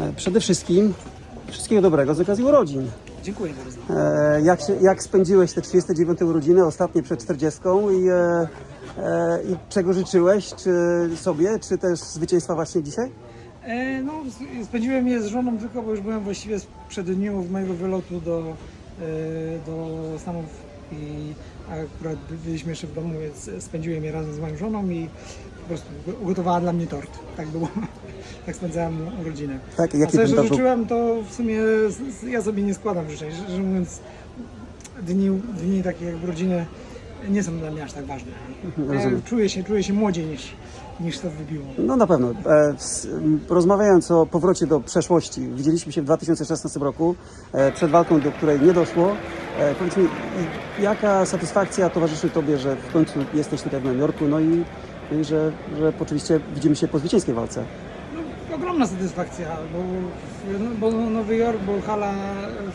E, Przede wszystkim wszystkiego dobrego z okazji urodzin. Dziękuję bardzo. E, Jak, się, jak spędziłeś te 39 urodziny, ostatnie przed 40 i, e, e, i czego życzyłeś czy sobie, czy też zwycięstwa właśnie dzisiaj? E, no, spędziłem je z żoną tylko, bo już byłem właściwie z przededniu mojego wylotu do, e, do Stanów i akurat by- byliśmy jeszcze w domu, więc spędziłem je razem z moją żoną i po prostu ugotowała dla mnie tort. Tak było. Tak spędzałem urodziny. Tak, i A jaki sobie, że pamiętasz- życzyłem, to w sumie z- z- ja sobie nie składam życzeń. Szczerze mówiąc, dni, dni takie jak urodziny nie są dla mnie aż tak ważne. Ja Rozumiem. czuję się, czuję się młodziej niż, niż to wybiło. No na pewno. E, s- m, Rozmawiając o powrocie do przeszłości, widzieliśmy się w 2016 roku, e, przed walką, do której nie doszło. E, Powiedz mi, i- jaka satysfakcja towarzyszy Tobie, że w końcu jesteś tutaj w Nowym Jorku, no i, no i że, że oczywiście widzimy się po zwycięskiej walce. No, ogromna satysfakcja, bo, no, bo Nowy Jork, bo hala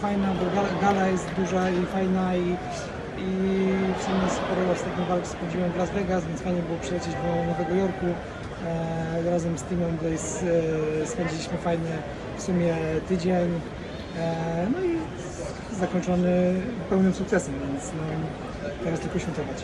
fajna, bo gala, gala jest duża i fajna i, i w sumie sporo ostatnich walk spędziłem w Las Vegas, więc fajnie było przylecieć do Nowego Jorku. E, razem z Teamem Blaze e, spędziliśmy fajny w sumie tydzień. E, no i zakończony pełnym sukcesem, więc no, teraz tylko świętować.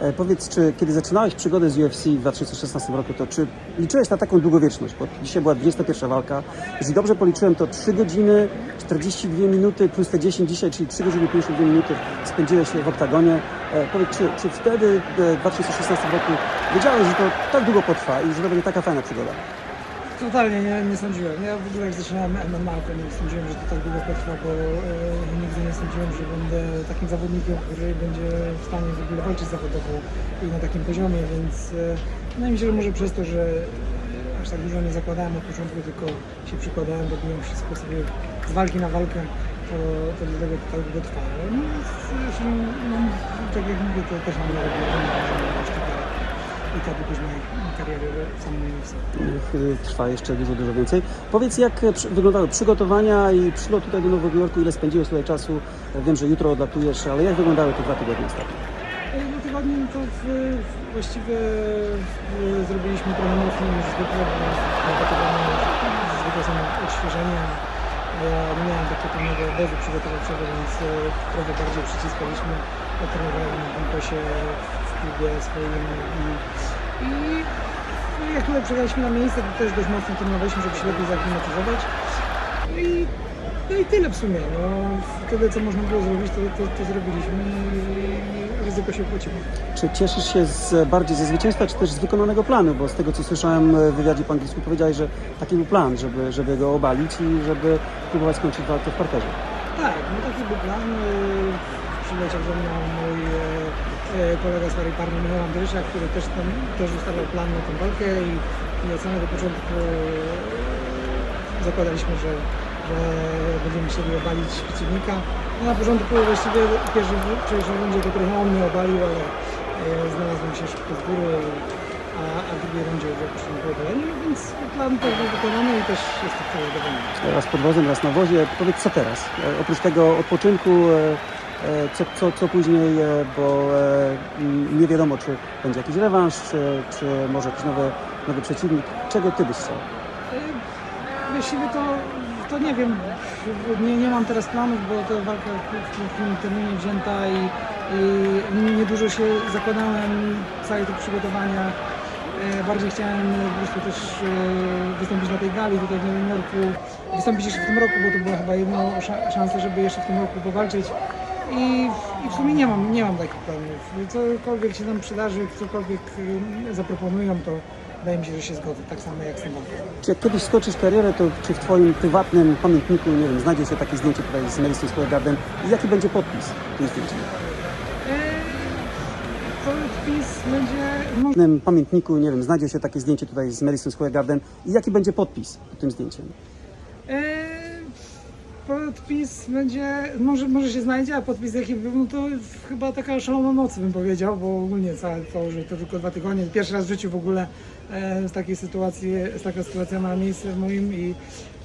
E, Powiedz, czy kiedy zaczynałeś przygodę z UFC w 2016 roku, to czy liczyłeś na taką długowieczność? Bo dzisiaj była 21 walka. Jeśli dobrze policzyłem, to 3 godziny 42 minuty plus te 10 dzisiaj, czyli 3 godziny 52 minuty spędziłeś w oktagonie. E, Powiedz, czy, czy wtedy w 2016 roku wiedziałeś, że to tak długo potrwa i że to będzie taka fajna przygoda? Totalnie nie, nie sądziłem. Ja w ogóle jak zaczynałem MMA, to nie sądziłem, że to tak długo potrwa, bo e, nigdy nie sądziłem, że będę takim zawodnikiem, który będzie w stanie w ogóle walczyć zawodowo i na takim poziomie, więc e, że może przez to, że e, aż tak dużo nie zakładałem od początku, tylko się przykładałem, robiłem wszystko sobie z walki na walkę, to, to dlatego to tak długo trwało. No, więc, zresztą, no, tak jak mówię, to też mam robię już tak i długość mojej kariery w samym UFC. E, Trwa jeszcze dużo, dużo więcej. Powiedz, jak e, przy- wyglądały przygotowania i przylot tutaj do Nowego Jorku, ile spędziłeś tutaj czasu? E, Wiem, że jutro odlatujesz, ale jak wyglądały te dwa tygodnie ostatnie? No tygodnie to w, właściwie w, zrobiliśmy trochę mocniej niż zwykle, bo zwykle są odświeżenia. Ja nie miałem takiego pełnego obozu przygotowawczego, więc e, trochę bardziej przyciskaliśmy. Ja trenowałem na konkursie w klubie swoim i, i jak tutaj przyjechaliśmy na miejsce, to też dość mocno trenowaliśmy, żeby się lepiej zaklimatyzować. No i, no i tyle w sumie. No, tyle, co można było zrobić, to, to, to zrobiliśmy i ryzyko się opłaciło. Czy cieszysz się z, bardziej ze zwycięstwa, czy też z wykonanego planu? Bo z tego, co słyszałem w wywiadzie po angielsku, powiedziałeś, że taki był plan, żeby, żeby go obalić i żeby próbować skończyć walkę w parterze. Tak, no taki był plan. y, Przyleciał ze mną mój e, e, kolega z Michał Andrysza, który też, tam, też ustawiał plan na tę walkę i, od samego początku e, zakładaliśmy, że, że będziemy chcieli obalić przeciwnika. No na początku właściwie pierwszy pierwszy rundzie to trochę on mnie obalił, ale e, znalazłem się szybko z góry, a, a w drugiej rundzie już po obaleniu, no więc plan też był wykonany i też jestem z tego zadowolony. Raz pod wozem, raz na wozie. Powiedz, co teraz? E, Oprócz tego odpoczynku, e, e, co, co, co później, e, bo e, nie wiadomo, czy będzie jakiś rewanż, czy, czy może jakiś nowy, nowy przeciwnik. Czego ty byś chciał? E, Właściwie to, to nie wiem, nie, nie mam teraz planów, bo to walka w krótkim terminie wzięta i, i niedużo się zakładałem całe te przygotowania. E, Bardziej chciałem po prostu też e, wystąpić na tej gali tutaj w Nowym Jorku, wystąpić jeszcze w tym roku, bo to była chyba jedna sza- szansa, żeby jeszcze w tym roku powalczyć. I, I w sumie nie mam, nie mam takich planów. Cokolwiek się nam przydarzy, cokolwiek e, zaproponują, to wydaje mi się, że się zgodzę, tak samo jak z tym. Czy jak kiedyś skoczysz karierę, to czy w twoim prywatnym pamiętniku, nie wiem, znajdzie się takie zdjęcie tutaj z Madison Square Garden i jaki będzie podpis tym zdjęciu? Podpis będzie. W pamiętniku, nie wiem, znajdzie się takie zdjęcie tutaj z Madison Square Garden i jaki będzie podpis pod tym zdjęciem? Podpis będzie. Może, może się znajdzie, a podpis jaki był, no to chyba taka szalona noc bym powiedział, bo ogólnie całe to, że to tylko dwa tygodnie. Pierwszy raz w życiu w ogóle e, z takiej sytuacji, z taka sytuacja ma miejsce w moim i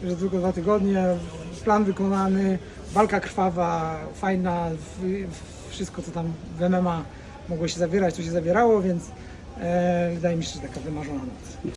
że tylko dwa tygodnie. Plan wykonany, walka krwawa, fajna, w, wszystko co tam w MMA mogło się zawierać, to się zawierało, więc e, wydaje mi się, że taka wymarzona noc.